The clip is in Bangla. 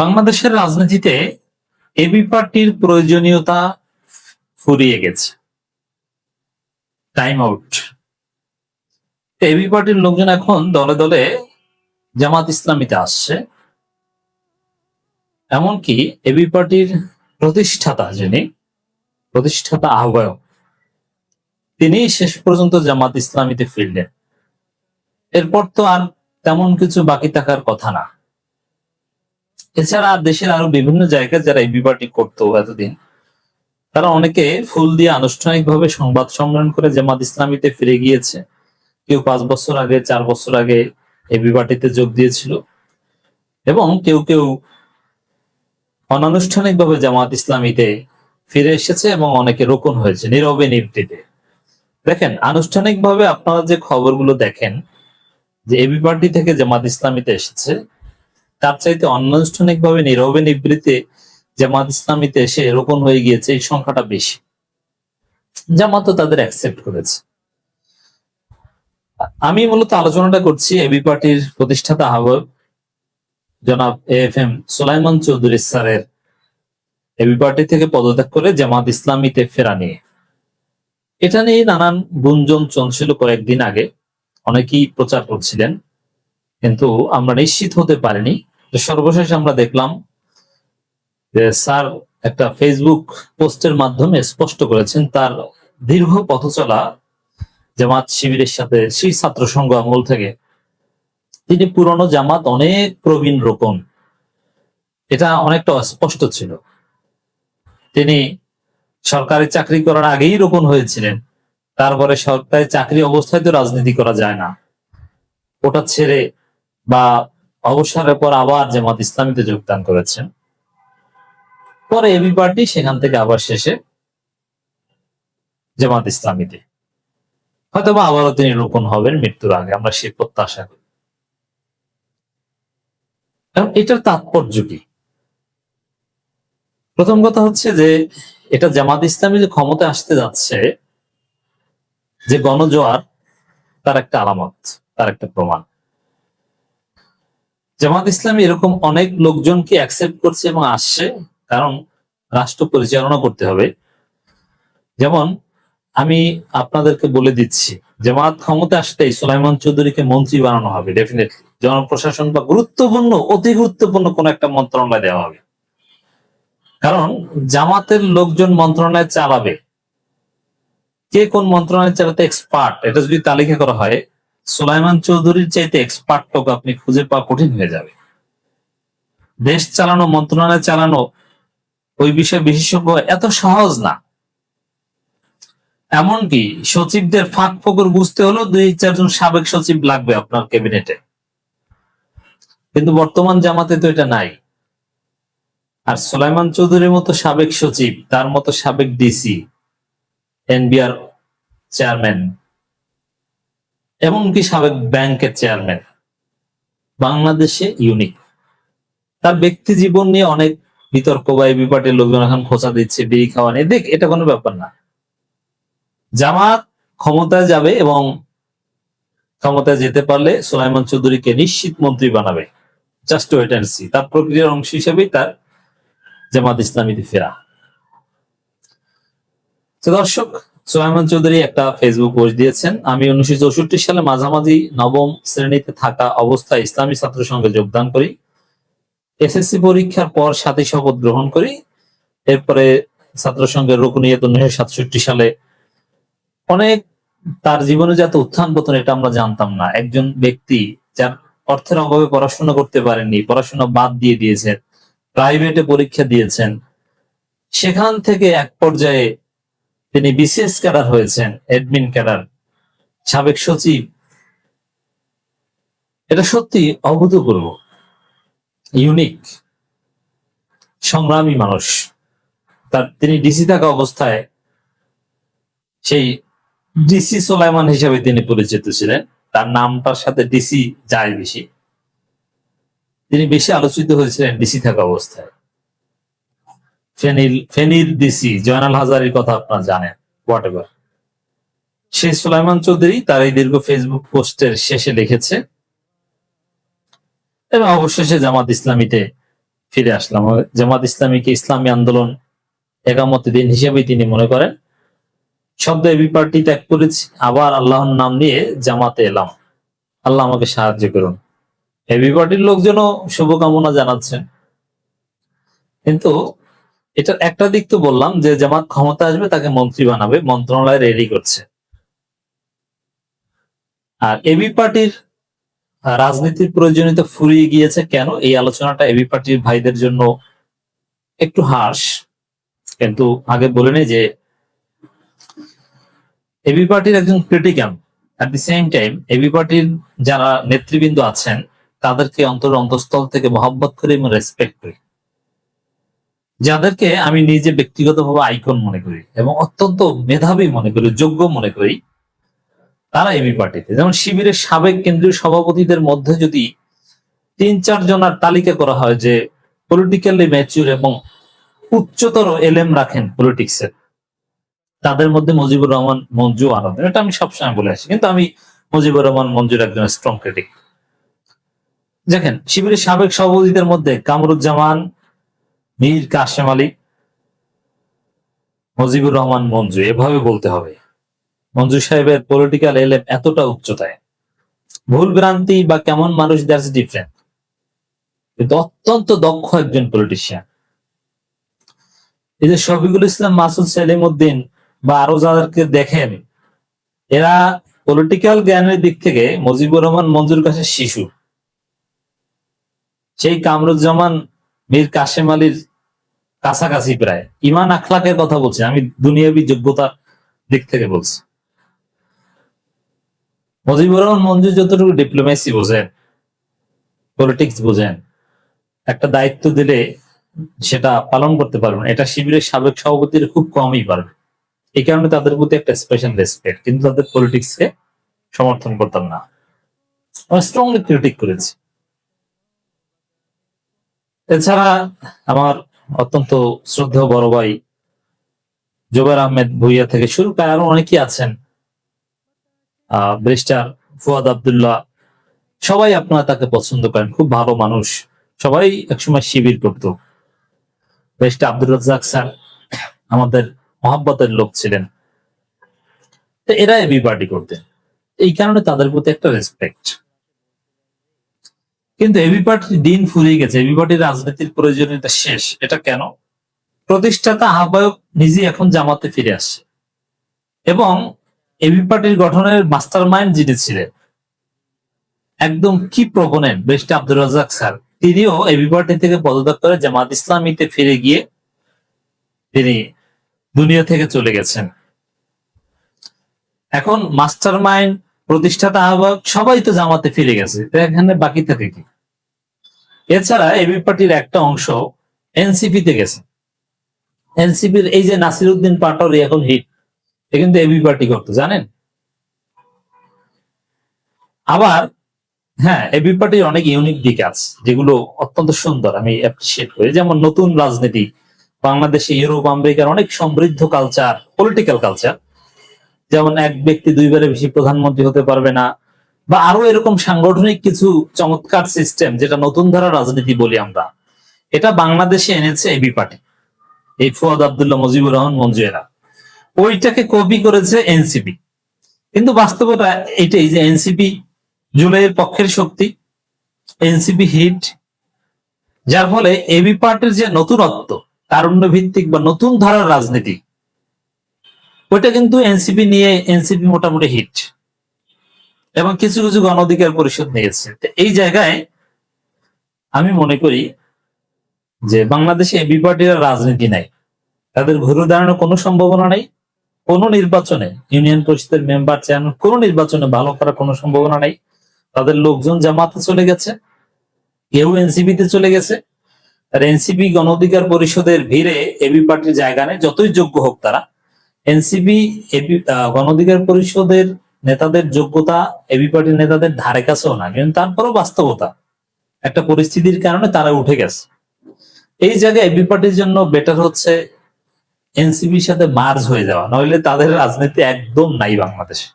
বাংলাদেশের রাজনীতিতে এবি পার্টির প্রয়োজনীয়তা ফুরিয়ে গেছে। টাইম আউট এবি পার্টির লোকজন এখন দলে দলে জামাত ইসলামীতে আসছে। এমনকি এবি পার্টির প্রতিষ্ঠাতা যিনি, প্রতিষ্ঠাতা আহ্বায়ক, তিনি শেষ পর্যন্ত জামাত ইসলামীতে ফিরলেন। এরপর তো আর তেমন কিছু বাকি থাকার কথা না। এছাড়া দেশের আরও বিভিন্ন জায়গায় যারা এবি পার্টি করতো এতদিন, তারা অনেকে ফুল দিয়ে আনুষ্ঠানিকভাবে সংবাদ সম্মেলন করে জামাত ইসলামীতে ফিরে গিয়েছে। কেউ পাঁচ বছর আগে, চার বছর আগে এবি পার্টিতে যোগ দিয়েছিল এবং কেউ কেউ অনানুষ্ঠানিকভাবে জামাত ইসলামীতে ফিরে এসেছে এবং অনেকে রোকন হয়েছে নীরবে নিবৃতে দেখেন, আনুষ্ঠানিকভাবে আপনারা যে খবরগুলো দেখেন, যে এবি পার্টি থেকে জামাত ইসলামীতে এসেছে তার চাইতে অনানুষ্ঠানিকভাবে নীরবে নিবৃত্তে জামাত ইসলামীতে এসে রোপণ হয়ে গিয়েছে এই সংখ্যাটা বেশি। জামাত তো তাদের অ্যাকসেপ্ট করেছে। আমি মূলত আলোচনাটা করছি এবি পার্টির প্রতিষ্ঠাতা আহ্বায়ক জনাব এফ এম সোলাইমান চৌধুরী স্যারের এবি পার্টি থেকে পদত্যাগ করে জামাত ইসলামীতে ফেরা নিয়ে। এটা নিয়ে নানান গুঞ্জন চলছিল কয়েকদিন আগে। অনেকেই প্রচার করছিলেন, কিন্তু আমরা নিশ্চিত হতে পারিনি সর্বশেষ আমরা দেখলাম যে স্যার একটা ফেসবুক পোস্টের মাধ্যমে স্পষ্ট করেছেন তার দীর্ঘ পথ চলা জামাত শিবিরের সাথে সেই ছাত্র সংঘ আমল থেকে। তিনি পুরনো জামাত অনেক প্রবীণ রোপণ। এটা অনেকটা অস্পষ্ট ছিল। তিনি সরকারি চাকরি করার আগেই রোপণ হয়েছিলেন। তারপরে সরকারি চাকরি অবস্থায় তো রাজনীতি করা যায় না। ওটা ছেড়ে বা অবসরের পর আবার জামাত ইসলামীতে যোগদান করেছেন। পরে এবি পার্টি সেখান থেকে আবার শেষে জামাত ইসলামীতে। হয়তো বা আবারও তিনি রোপণ হবেন মৃত্যুর আগে, আমরা সে প্রত্যাশা করি। এটার তাৎপর্য কি? প্রথম কথা হচ্ছে যে, এটা জামাত ইসলামী যে ক্ষমতা আসতে যাচ্ছে, যে গণজোয়ার, তার একটা আলামত, তার একটা প্রমাণ। জামাত ইসলামী এরকম অনেক লোকজনকে অ্যাকসেপ্ট করছে এবং আসছে, কারণ রাষ্ট্র পরিচালনা করতে হবে। যেমন আমি আপনাদেরকে বলে দিচ্ছি, জামাত ক্ষমতা আসতেই সুলাইমান চৌধুরীকে মন্ত্রী বানানো হবে ডেফিনেটলি জনপ্রশাসন বা গুরুত্বপূর্ণ, অতি গুরুত্বপূর্ণ কোন একটা মন্ত্রণালয় দেওয়া হবে। কারণ জামাতের লোকজন মন্ত্রণালয় চালাবে। কে কোন মন্ত্রণালয় চালাতে এক্সপার্ট এটা যদি তালিকা করা হয় সুলাইমান চৌধুরীর চাইতে এক্সপার্ট লোক আপনি খুঁজে পাওয়া কঠিন হয়ে যাবে। দেশ চালানো, মন্ত্রণালয় চালানো ওই বিষয়ে বিশেষজ্ঞ এত সহজ না। এমনকি সচিবদের ফাঁক ফকর বুঝতে হলেও দুই চারজন সাবেক সচিব লাগবে আপনার ক্যাবিনেটে। কিন্তু বর্তমান জামাতে তো এটা নাই। আর সুলাইমান চৌধুরীর মতো সাবেক সচিব, তার মতো সাবেক ডিসি, এনবিআর চেয়ারম্যান এমনকি সাবেক ব্যাংকের চেয়ারম্যান। বাংলাদেশে ইউনিক তার ব্যক্তি জীবন নিয়ে অনেক বিতর্ক বা এবি পার্টির লোকজন এখন খোঁচা দিচ্ছে, বিড়ি খাওয়া নিয়ে। দেখ, এটা কোনো ব্যাপার না। জামাত ক্ষমতায় যাবে এবং ক্ষমতায় যেতে পারলে সুলাইমান চৌধুরীকে নিশ্চিত মন্ত্রী বানাবে। জাস্ট ওয়েট অ্যান্ড সি তার প্রক্রিয়ার অংশ হিসেবেই তার জামাত ইসলামীতে ফেরা। তো দর্শক সুলাইমান চৌধুরী একটা ফেসবুক পোস্ট দিয়েছেন, আমি উনিশশো চৌষট্টি সালে মাঝামাঝি নবম শ্রেণীতে থাকা অবস্থায় ইসলামী ছাত্র সংঘে যোগদান করি। এসএসসি পরীক্ষার পর সাথে শপথ গ্রহণ করি। এরপরে ছাত্র সংঘের রকুনিয়ত উনিশশো সাতষট্টি সালে অনেক তার জীবনে যত উত্থান পতন, এটা আমরা জানতাম না। একজন ব্যক্তি যার অর্থের অভাবে পড়াশোনা করতে পারেননি পড়াশোনা বাদ দিয়ে দিয়েছেন প্রাইভেটে পরীক্ষা দিয়েছেন, সেখান থেকে এক পর্যায়ে তিনি বিসিএস ক্যাডার হয়েছেন এডমিন ক্যাডার, সাবেক সচিব। এটা সত্যি অভূতপূর্ব। ইউনিক, সংগ্রামী মানুষ। তার তিনি ডিসি থাকা অবস্থায় সেই ডিসি সোলাইমান হিসেবে তিনি পরিচিত ছিলেন। তার নামটার সাথে ডিসি যায় বেশি। তিনি বেশি আলোচিত হয়েছিলেন ডিসি থাকা অবস্থায়। ফেনিল ফেনির ডিসি জয়নাল হাজারির কথা আপনারা জানেন হোয়াট এভার সেই সুলাইমান চৌধুরী তার এই দীর্ঘ ফেসবুক পোস্টের শেষে লিখেছে, এবং অবশেষে জামাত ইসলামীতে ফিরে আসলাম। জামাত ইসলামীকে ইসলামী আন্দোলন একামত দিন হিসেবে তিনি মনে করেন। শব্দ এবি পার্টি ত্যাগ করেছি, আবার আল্লাহর নাম নিয়ে জামাতে এলাম। আল্লাহ আমাকে সাহায্য করুন। এবি পার্টির লোকজনও শুভকামনা জানাচ্ছেন। কিন্তু এটার একটা দিক তো বললাম যে জামাত ক্ষমতা আসবে, তাকে মন্ত্রী বানাবে মন্ত্রণালয় রেডি করছে। আর এবি পার্টির রাজনীতির প্রয়োজনীয়তা ফুরিয়ে গিয়েছে কেন? এই আলোচনাটা এবি পার্টির ভাইদের জন্য একটু হার্শ। কিন্তু আগে বলে নেই যে এবি পার্টির একজন critical at the same time AB পার্টির যারা নেতৃবৃন্দ আছেন, তাদেরকে অন্তর অন্তঃস্থল থেকে মহব্বত করে এবং রেসপেক্ট করি। যাদেরকে আমি নিজে ব্যক্তিগতভাবে আইকন মনে করি এবং অত্যন্ত মেধাবী মনে করি, যোগ্য মনে করি, তারা এবি পার্টিতে যেমন শিবিরের সাবেক কেন্দ্রীয় সভাপতিদের মধ্যে যদি তিন, চার জনের তালিকা করা হয় যে পলিটিক্যালি ম্যাচিউর এবং উচ্চতর এলএম রাখেন পলিটিক্সের তাদের মধ্যে মুজিবুর রহমান, মঞ্জু আনন্দ এটা আমি সবসময় বলে আসি, কিন্তু আমি মুজিবুর রহমান, মঞ্জুর একজন স্ট্রং ক্রিটিক দেখেন, শিবিরের সাবেক সভাপতিদের মধ্যে কামরুজ্জামান মীর কাশেম আলী, মুজিবুর রহমান মঞ্জু, এভাবে বলতে হবে। মঞ্জু সাহেবের পলিটিক্যাল এলেম এতটা উচ্চতায়। ভুল ভ্রান্তি বা কেমন মানুষ দ্যাটস ডিফারেন্ট কিন্তু অত্যন্ত দক্ষ একজন পলিটিশিয়ান এই যে শফিকুল ইসলাম, মাসুদ সেলিম উদ্দিন বা আরও যাদেরকে দেখেন, এরা পলিটিক্যাল জ্ঞানের দিক থেকে মুজিবুর রহমান মঞ্জুর কাছে শিশু। সেই কামরুজ্জামান, মীর কাশেম আলীর কাছাকাছি প্রায়। ইমান আখলাকের কথা বলছি, আমি দুনিয়াবি যোগ্যতার দিক থেকে বলছি। মুজিবুর রহমান মঞ্জুর যতটুকু ডিপ্লোমেসি বোঝেন পলিটিক্স বোঝেন, একটা দায়িত্ব দিলে সেটা পালন করতে পারবেন। এটা শিবিরের সাবেক সভাপতির খুব কমই পারবে। এই কারণে তাদের প্রতি একটা স্পেশাল রেসপেক্ট কিন্তু তাদের পলিটিক্সকে সমর্থন করতাম না। আমি স্ট্রংলি ক্রিটিক করেছি। এছাড়া আমার অত্যন্ত শ্রদ্ধেয় বড় ভাই জুবাইর আহমেদ ভুইয়া থেকে শুরু করে আরও অনেকেই আছেন। ব্রিস্টার ফুয়াদ আবদুল্লাহ, সবাই আপনারা তাকে পছন্দ করেন, খুব ভালো মানুষ। সবাই একসময় শিবির করত। ব্রিস্টার আব্দুল রাজ্জাক স্যার আমাদের মহাব্বতের লোক ছিলেন। তো এরা এবি পার্টি করতেন। এই কারণে তাদের প্রতি একটা রেসপেক্ট কিন্তু এবি পার্টির দিন ফুরিয়ে গেছে এবি পার্টির রাজনীতির প্রয়োজনীয়তা শেষ। এটা কেন? প্রতিষ্ঠাতা আহ্বায়ক নিজে এখন জামাতে ফিরে আসছে। এবং এবি পার্টির গঠনের মাস্টার মাইন্ড যিনি ছিলেন, একদম কি প্রবণেন বেস্ট আব্দুর রাজাক স্যার, তিনিও এবি পার্টি থেকে পদত্যাগ করে জামাত ইসলামীতে ফিরে গিয়ে তিনি দুনিয়া থেকে চলে গেছেন। এখন মাস্টার মাইন্ড প্রতিষ্ঠাতা আহ্বায়ক, সবাই তো জামাতে ফিরে গেছে এখানে বাকি থাকে কি? এছাড়া এবি পার্টির একটা অংশ এনসিপি তে গেছে। এনসিপির এই যে নাসির উদ্দিন পাটোয়ারি এখন হিট এ কিন্তু এবি পার্টি করতো, জানেন? আবার হ্যাঁ এবি পার্টির অনেক ইউনিক দিক আছে, যেগুলো অত্যন্ত সুন্দর, আমি অ্যাপ্রিসিয়েট করি। যেমন নতুন রাজনীতি, বাংলাদেশে ইউরোপ আমেরিকার অনেক সমৃদ্ধ কালচার পলিটিক্যাল কালচার যেমন এক ব্যক্তি দুইবারে বেশি প্রধানমন্ত্রী হতে পারবে না বা আরও এরকম সাংগঠনিক কিছু চমৎকার সিস্টেম যেটা নতুন ধারা রাজনীতি বলি আমরা, এটা বাংলাদেশে এনেছে এবি পার্টি এই ফুয়াদ আবদুল্লাহ মুজিবুর রহমান মঞ্জু এরা ওইটাকে কপি করেছে এনসিপি কিন্তু বাস্তবতা এটাই যে এনসিপি জুলাইয়ের পক্ষের শক্তি এনসিপি হিট যার ফলে এবি পার্টির যে নতুনত্ব তারুণ্য ভিত্তিক বা নতুন ধারার রাজনীতি, ওইটা কিন্তু এনসিপি নিয়ে এনসিপি মোটামুটি হিট এবং কিছু কিছু গণ অধিকার পরিষদ নিয়েছে। এই জায়গায় আমি মনে করি যে বাংলাদেশে এবি পার্টির রাজনীতি নাই। তাদের ঘুরে দাঁড়ানোর কোনো সম্ভাবনা নেই, কোনো নির্বাচনে ইউনিয়ন পরিষদের মেম্বার, চেয়ারম্যান, কোনো নির্বাচনে ভালো করার কোনো সম্ভাবনা নেই। তাদের লোকজন জামাতে চলে গেছে, কেউ এনসিপি তে চলে গেছে। আর এনসিপি গণ অধিকার পরিষদের ভিড়ে এবি পার্টির জায়গা নেই, যতই যোগ্য হোক তারা। এনসিপি এবি গণ অধিকার পরিষদের নেতাদের যোগ্যতা এবি পার্টির নেতাদের ধারে কাছেও না, কিন্তু তারপরও বাস্তবতা। একটা পরিস্থিতির কারণে তারা উঠে গেছে। এই জায়গায় এবি পার্টির জন্য বেটার হচ্ছে এনসিপির সাথে মার্জ হয়ে যাওয়া, নইলে তাদের রাজনীতি একদম নাই বাংলাদেশে।